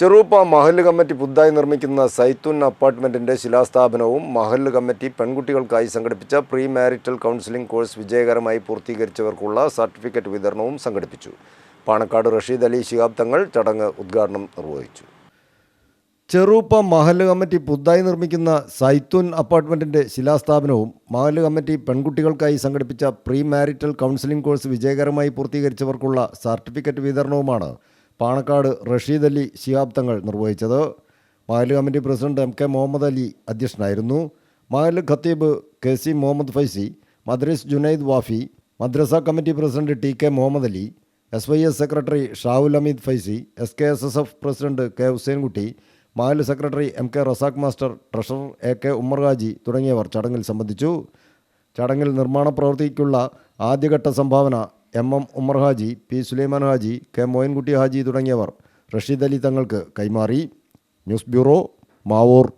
ചെറുപ്പ മഹല്ല് കമ്മിറ്റി പുതുതായി നിർമ്മിക്കുന്ന സൈത്തുൻ അപ്പാർട്ട്മെന്റിന്റെ ശിലാസ്ഥാപനവും മഹല്ല് കമ്മിറ്റി പെൺകുട്ടികൾക്കായി സംഘടിപ്പിച്ച പ്രീ മാരിറ്റൽ കൗൺസിലിംഗ് കോഴ്സ് വിജയകരമായി പൂർത്തീകരിച്ചവർക്കുള്ള സർട്ടിഫിക്കറ്റ് വിതരണവും സംഘടിപ്പിച്ചു. പാണക്കാട് റഷീദ് അലി ശിഹാബ് തങ്ങൾ ചടങ്ങ് ഉദ്ഘാടനം നിർവഹിച്ചു. ചെറുപ്പ മഹല്ല് കമ്മിറ്റി പുതുതായി നിർമ്മിക്കുന്ന സൈത്തുൻ അപ്പാർട്ട്മെന്റിന്റെ ശിലാസ്ഥാപനവും മഹല്ല് കമ്മിറ്റി പെൺകുട്ടികൾക്കായി സംഘടിപ്പിച്ച പ്രീ മാരിറ്റൽ കൗൺസിലിംഗ് കോഴ്സ് വിജയകരമായി പൂർത്തീകരിച്ചവർക്കുള്ള സർട്ടിഫിക്കറ്റ് വിതരണവുമാണ് പാണക്കാട് റഷീദ് അലി ശിഹാബ് തങ്ങൾ നിർവഹിച്ചത്. മഹല്ല് committee president M K Muhammad Ali അധ്യക്ഷനായിരുന്നു. മഹല്ല് ഖത്തീബ് കെ സി മുഹമ്മദ് ഫൈസി മദ്രസ് ജുനൈദ് വാഫി മദ്രസ committee president T K Muhammad Ali S Y S secretary Shavul Ameed Faizi S K S S F president K Hussainkutty Mal secretary M K Razak master treasurer A K Ummarhaji തുടങ്ങിയവർ ചടങ്ങിൽ സംബന്ധിച്ചു. ചടങ്ങിൽ നിർമ്മാണ പ്രവൃത്തിക്കുള്ള ആദ്യഘട്ട സംഭാവന M M Umar Haji P Sulaiman Haji K Moinkutty Haji തുടങ്ങിയവർ. റഷീദ് അലി തങ്ങൾക്ക് കൈമാറി. News bureau Mavoor.